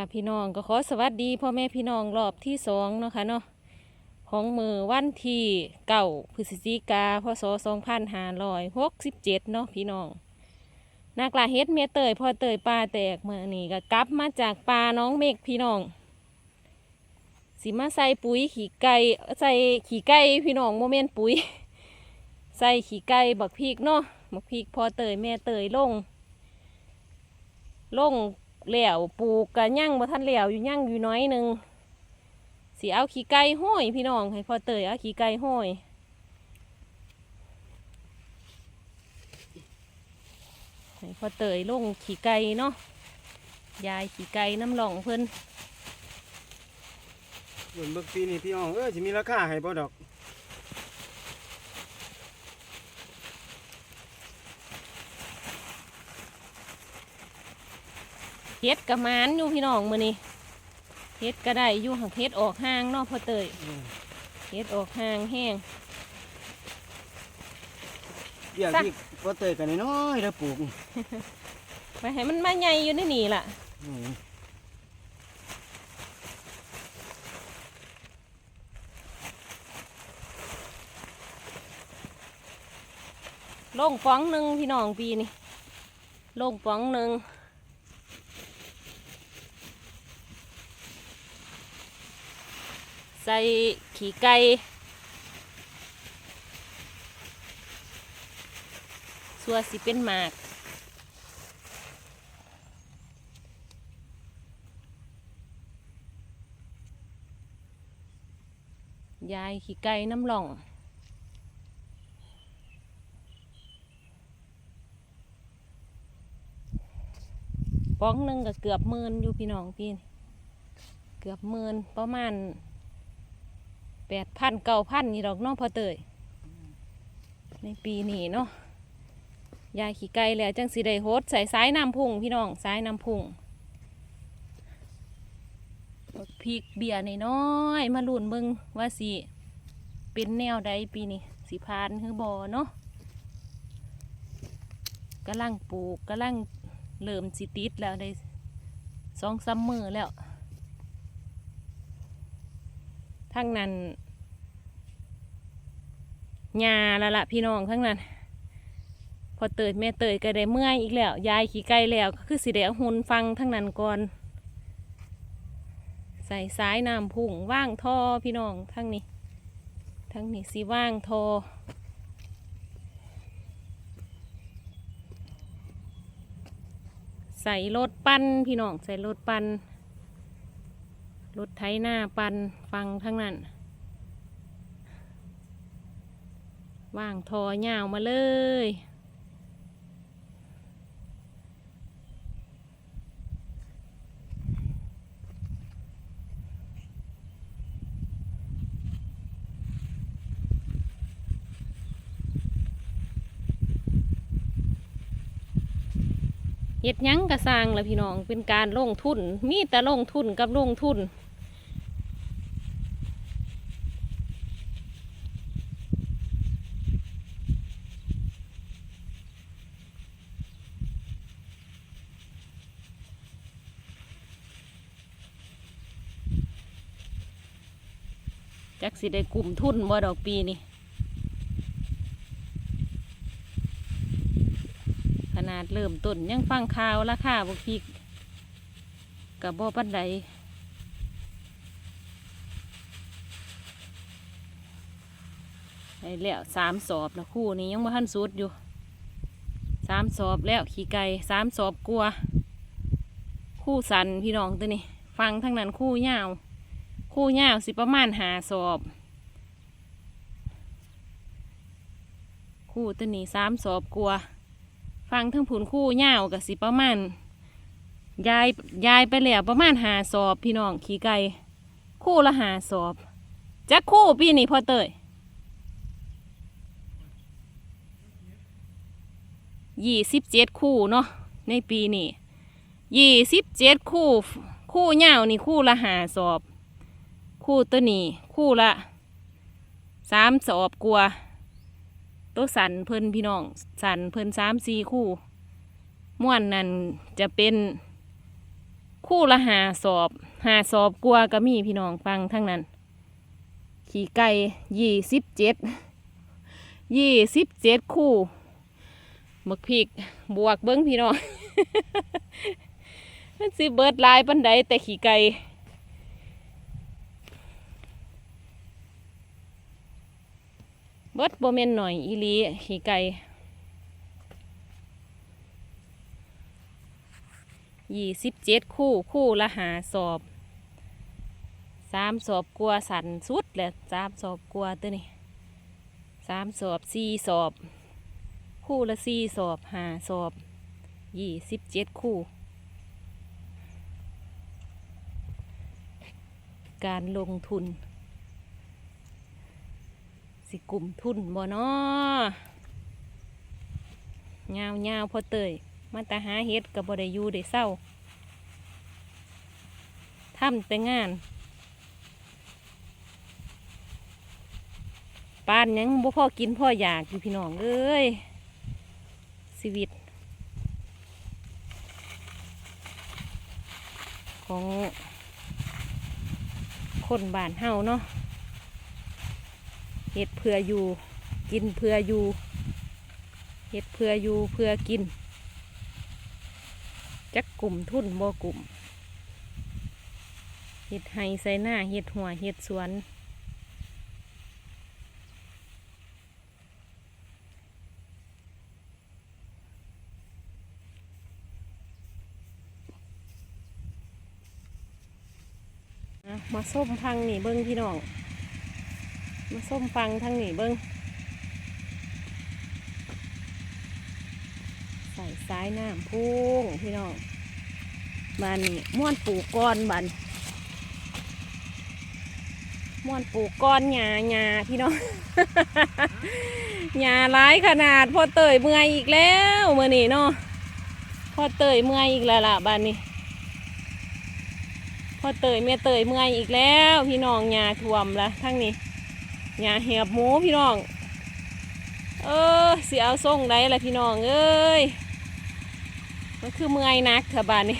ค่ะพี่น้องก็ขอสวัสดีพ่อแม่พี่น้องรอบที่สองเนาะค่ะเนาะของมือวันที่เก่าพฤศจิกาพศสองพันห้าร้อยหกสิบเจ็ดเนาะพี่น้องนากลาเฮ็ดเมียเตยพอเตยปลาแตกเมื่อนี่ก็กลับมาจากปลาน้องเมฆพี่น้องสิมาใส่ปุ๋ยขี้ไก่ใส่ขี้ไก่พี่น้องโมเมนปุ๋ย ใส่ขี้ไก่บักพริกเนาะบักพริกพอเตยแม่เตยลงลง แล้วปลูกกะยั่งบ่ทันแล้วอยู่ยั่งอยู่น้อยหนึ่งสิเอาขี้ไก่ห้อยพี่น้องให้พอเตยเอาขี้ไก่ห้อยให้พอเตยลงขี้ไก่เนาะยายขี้ไก่น้ำหลองเพิ่นส่วนเบิกปีนี่พี่น้องเอ้ยจะมีราคาให้บ่ดอก เฮ็ดกะมานอยู่พี่น้องมื้อนี้เฮ็ดก็ได้อยู่หักเฮ็ดออกห้างเนาะพอเตยเฮ็ดออกห้างแห้งเดี๋ยวซะที่พ่อเตยกันน้อยๆแล้วปลูกไปให้มันมาใหญ่อยู่ในนี่ล่ะอืมลงป้องหนึ่งพี่น้องปีนี่ลงป้องหนึ่ง ส่ขี้ไก่สัวสิเป็นหมากยายขี้ไก่น้ำหล่อง ป้องหนึ่งก็เกือบหมื่นอยู่พี่น้องพี่นี่เกือบหมื่นประมาณ แปดพันเก้าพันนี่ดอกเน้องพอเตยในปีนี้เนาะยายขี่ไก่แล้วจังสีได้โฮดใส่สายน้ำพุ่งพี่น้องสายน้ำพุ่งพริกเบียร์น้อยมาลุ่นเบิงว่าสิเป็นแนวใดปีนี้สิพานคือบอเนาะกำลังปลูกกำลังเริ่มสิติดแล้วได้สองซัมมือแล้ว ทั้งนั้นยาแล้วล่ะพี่น้องทั้งนั้น พอเตยแม่เตยก็ได้เมื่อยอีกแล้ว ยายขี่ไก่แล้วก็คือสิได้เอาหุ่นฟังทั้งนั้นก่อน ใส่สายน้ำพุ่งว่างท่อพี่น้องทั้งนี้ทั้งนี้สิว่างท่อใส่รถปั้นพี่น้องใส่รถปั้น รถไถหน้าปันฟังทั้งนั้น ว่างทอยาวมาเลย เฮ็ดยังกระสร้างละพี่น้องเป็นการลงทุน มีแต่ลงทุนกับลงทุน จักสิได้กลุ่มทุนบ่ดอกปีนี่ ขนาดเริ่มต้นยังฟังข่าวราคาบกพริกกับบ่ปันใดได้แล้วสามสอบนะคู่นี้ยังบ่ทันสุดอยู่สามสอบแล้วขี่ไก่สามสอบกลัว คู่สันพี่น้องตัวนี้ ฟังทั้งนั้นคู่ยาว คู่ยาวสิประมาณหาสอบ คู่ตัวนี้สามสอบกลัว ฟังทั้งผุนคู่ยาวกับสิประมาณยายยายไปแล้วประมาณหาสอบพี่น้องขี่ไก่คู่ละหาสอบจักคู่ปีนี้พอเตยยี่สิบเจ็ดคู่เนาะในปีนี้ยี่สิบเจ็ดคู่ คู่ยาวนี่คู่ละหาสอบ คู่ตัวนี้คู่ละสามสอบกลัวา ตัวสันเพิ่นพี่น้อง สันเพิ่นสามสี่คู่ม่วนนั่นจะเป็นคู่ละหาสอบหาสอบกลัวก็มีพี่น้องฟังทั้งนั้น ขี่ไก่ยี่สิบเจ็ดยี่สิบเจ็ดคู่มึกพริกบวกเบิ้งพี่น้องมันสิเบิดลายปันใดแต่ขี่ไก่ เบิดโบเมนหน่อยอีลีขี่ไก่ยี่สิบเจ็ดคู่คู่ละหาสอบสามสอบกลัวสันสุดแหละสามสอบกลัวตัวนี้สามสอบสี่สอบ คู่ละสี่สอบหาสอบยี่สิบเจ็ดคู่ การลงทุน สิกลุ่มทุนบ่นอเงาเงาๆพอเตยมาต่หาเฮ็ดกับบ่ได้อยู่ได้เศร้าทำแต่งาน ปานยังบ่พ่อกินพ่ออยากอยู่พี่น้องเอ้ยชีวิต ของคนบ้านเฮาเนาะ เฮ็ดเพื่ออยู่ กินเพื่ออยู่เฮ็ดเพื่ออยู่เพื่อกิน จักกลุ่มทุนบ่กลุ่มเฮ็ดไห้ใส่หน้าเฮ็ดหัวเฮ็ดสวนมาส้มพังนี่เบิ้งพี่น้อง มาส้มฟังทางนี่เบิ้งใส่ซ้ายน้ำพุ่งพี่น้องบานม้วนปูก้อนบานม้วนปูก้อนหญ้าหญ้าพี่น้องหญ้าร้ายขนาดพอเตยเมื่อยอีกแล้วเมื่อนี่เนาะพอเตยเมื่อยอีกแล้วล่ะบานนี้พอเตยเมียเตยเมื่อยอีกแล้ว พี่น้องหญ้าท่วมละทั้งนี้ หญ้าเหียบหมูพี่น้อง เออเสียเอาส่งได้ละพี่น้องเอ้ย มันคือเมื่อยนักเถอะบานนี้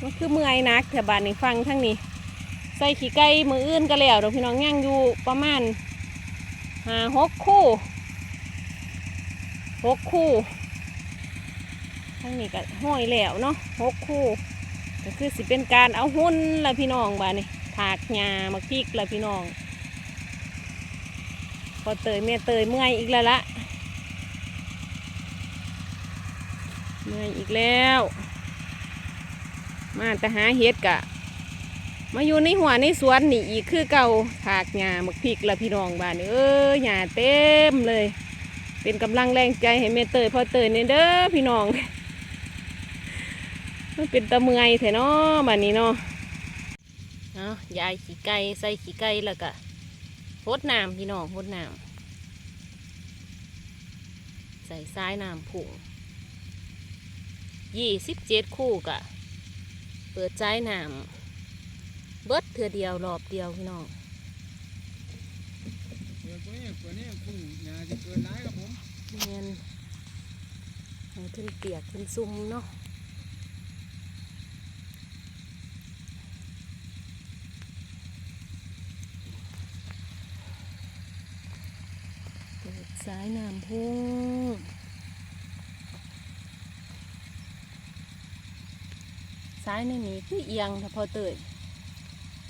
มันคือเมื่อยนักเถอะบานนี้ฟังทั้งนี้ ใส่ขี้ไก่มืออื่นก็แล้วเดี๋ยวพี่น้องย่างอยู่ประมาณหาหกคู่หกคู่ทั้งนี้ก็ห้อยแล้วเนาะหกคู่ก็คือสิเป็นการเอาหุ้นละพี่น้องบ้านี่ ถากหญ้ามาพริกละพี่น้อง พอเตยเมียเตยเมื่อยอีกแล้วละเมื่อยอีกแล้ว มาแต่หาเห็ดกะ มาอยู่ในหัวในสวนนี่อีกคือเก่าถากหญ้ามาพริกละพี่น้องบ้านนี่เอ้ยหญ้าเต็มเลย เป็นกำลังแรงใจให้เมียเตยพอเตยเนี่ยเด้อพี่น้องมันเป็นตะเมยแท้เนาะบัดนี้เนาะ เอายายขี้ไก่ใส่ขี้ไก่แล้วก็หดน้ำพี่น้องหดน้ำใส่ซ้ายน้ำผุงยี่สิบเจ็ดคู่กะ เปิดใจน้ำเบิดเถื่อเดียวรอบเดียวพี่น้องเปิดตัวนี้เปิดนี่กุ้งหญ้าจะเกินหลายครับผมเนียนให้ขึ้นเปียกขึ้นซุ่มเนาะเปิด สายน้ำพุ่งซ้ายในนี้คือเอียงถ้าพอเตย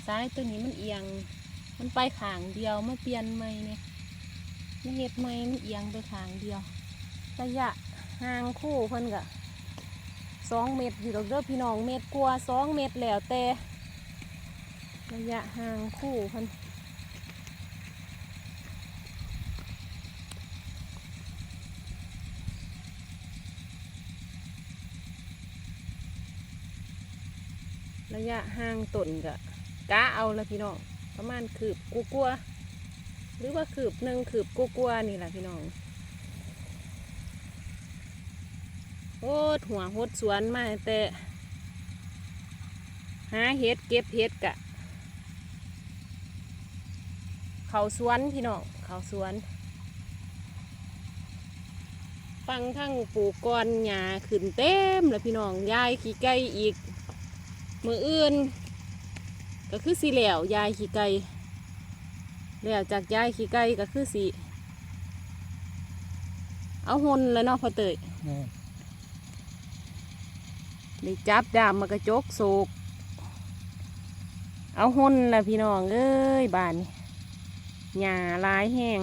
ซ้ายตัวนี้มันเอียง มันไปขางเดียวมาเปลี่ยนใหม่เนี่ยมันเห็ดใหม่มันเอียงไปขางเดียว ระยะห่างคู่เพิ่นกะสองเมตรอยู่ดอกเด้อพี่น้องเมตรกว่าสองเมตรแล้วแต่ระยะห่างคู่เพิ่น ระยะห่างต้นกะกะเอาละพี่น้องประมาณคืบกูกลัวหรือว่าคืบหนึ่งคืบกูกลัวนี่แหละพี่น้องโอ้หัวหดสวนมาแต่หาเห็ดเก็บเห็ดกะ เขาสวนพี่น้องเขาสวน ฟังทั้งปลูกกอนหญ้าขึ้นเต็มแล้วพี่น้องยายขี้ไก่อีก มืออื่น ก็คือสีเหลวยายขี้ไก่แล้วจากยายขี้ไก่ก็คือสีเอาหนแล้วเนาะพอเตยแม่นได้จับดามมากระจกโศกเอาหนละพี่น้องเอ้ยบานนี่หญ้าหลายแห้ง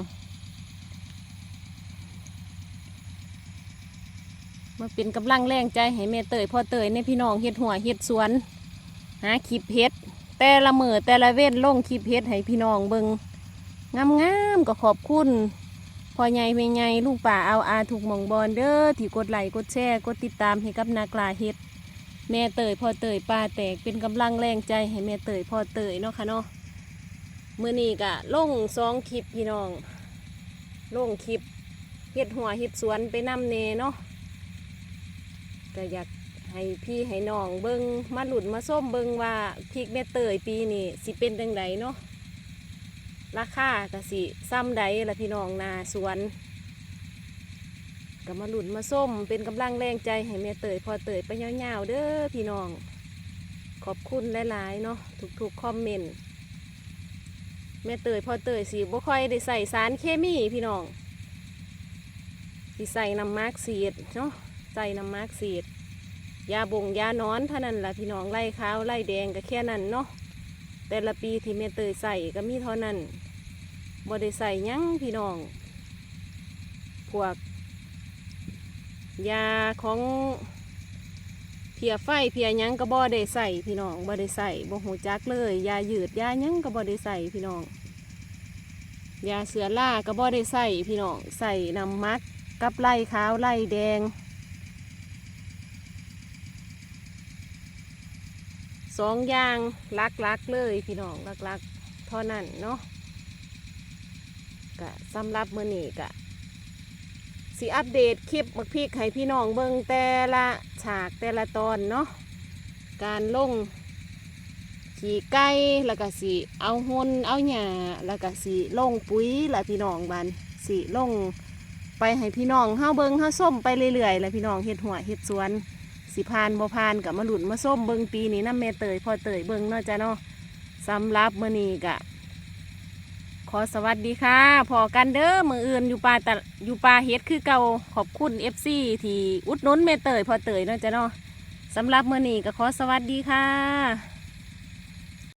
มาเป็นกำลังแรงใจให้แม่เตยพ่อเตยในพี่น้องเฮ็ดหัวเฮ็ดสวน หาคลิปเฮ็ดแต่ละมือแต่ละเว้นลงคลิปเฮ็ดให้พี่น้องเบิงงามๆก็ขอบคุณพ่อใหญ่แม่ใหญ่ลูกป่าเอาอาถูกมองบอลเด้อที่กดไลค์กดแชร์กดติดตามให้กับนากลาเฮ็ดแม่เตยพ่อเตยป้าแตกเป็นกำลังแรงใจให้แม่เตยพ่อเตยเนาะค่ะเนาะมื้อนี้ก็ลงสองคลิปพี่น้องลงคลิปเฮ็ดหัวเฮ็ดสวนไปนำเนเนาะก็อยาก ให้พี่ให้น้องเบิงมาหลุดมาส้มเบิงว่าพริกแม่เตยปีนี้สิเป็นจังไดเนาะราคาก็สิซ้ำใดละพี่น้องนาสวนก็มาหลุนมาส้มเป็นกำลังแรงใจให้แม่เตยพอเตยไปยาวๆเด้อพี่น้อง ขอบคุณหลายๆเนาะทุกๆคอมเมนต์แม่เตยพอเตยสิบ่ค่อยได้ใส่สารเคมีพี่น้องสิใส่น้ำมาร์กซีดเนาะใส่น้ำมาร์กซีด ยาบ่งยานอนเท่านั้นล่ะพี่น้องไล่ขาวไล่แดงก็แค่นั้นเนาะแต่ละปีที่แม่เตยใส่ก็มีเท่านั้นบ่ได้ใส่ยังพี่น้องพวกยาของเพียไฟเพียยังก็บ่ได้ใส่พี่น้องบ่ได้ใส่บ่หูจักเลยยายืดยายังก็บ่ได้ใส่พี่น้องยาเสือล่าก็บ่ได้ใส่พี่น้องใส่น้ำมักกับไล่ขาวไล่แดง สองอย่างลักๆเลยพี่น้องลักๆเท่านั้นเนาะก็สำหรับมือนี้ก็สิอัปเดตคลิปบักพริกให้พี่น้องเบิ่งแต่ละฉากแต่ละตอนเนาะการลงขี่ไก่แล้วก็สิเอาหนเอาหญ้าแล้วก็สิลงปุ๋ยละพี่น้องบันสิลงไปให้พี่น้องเฮาเบิ่งเฮาส้มไปเรื่อยๆละพี่น้องเฮ็ดหัวเฮ็ดสวน สิพานบ่พานกับมาหลุดมาส้มเบิงปีนี้น้ำเมเตยพอเตยเบิงเนาะจ้ะเนาะสำหรับมือนี้กะขอสวัสดีค่ะพอกันเด้อมืออื่นอยู่ป่าตะอยู่ป่าเฮ็ดคือเก่าขอบคุณเอฟซีที่อุดหนุนเมเตยพอเตยเนาะจ้ะเนาะสำหรับมือนี้ก็ขอสวัสดีค่ะ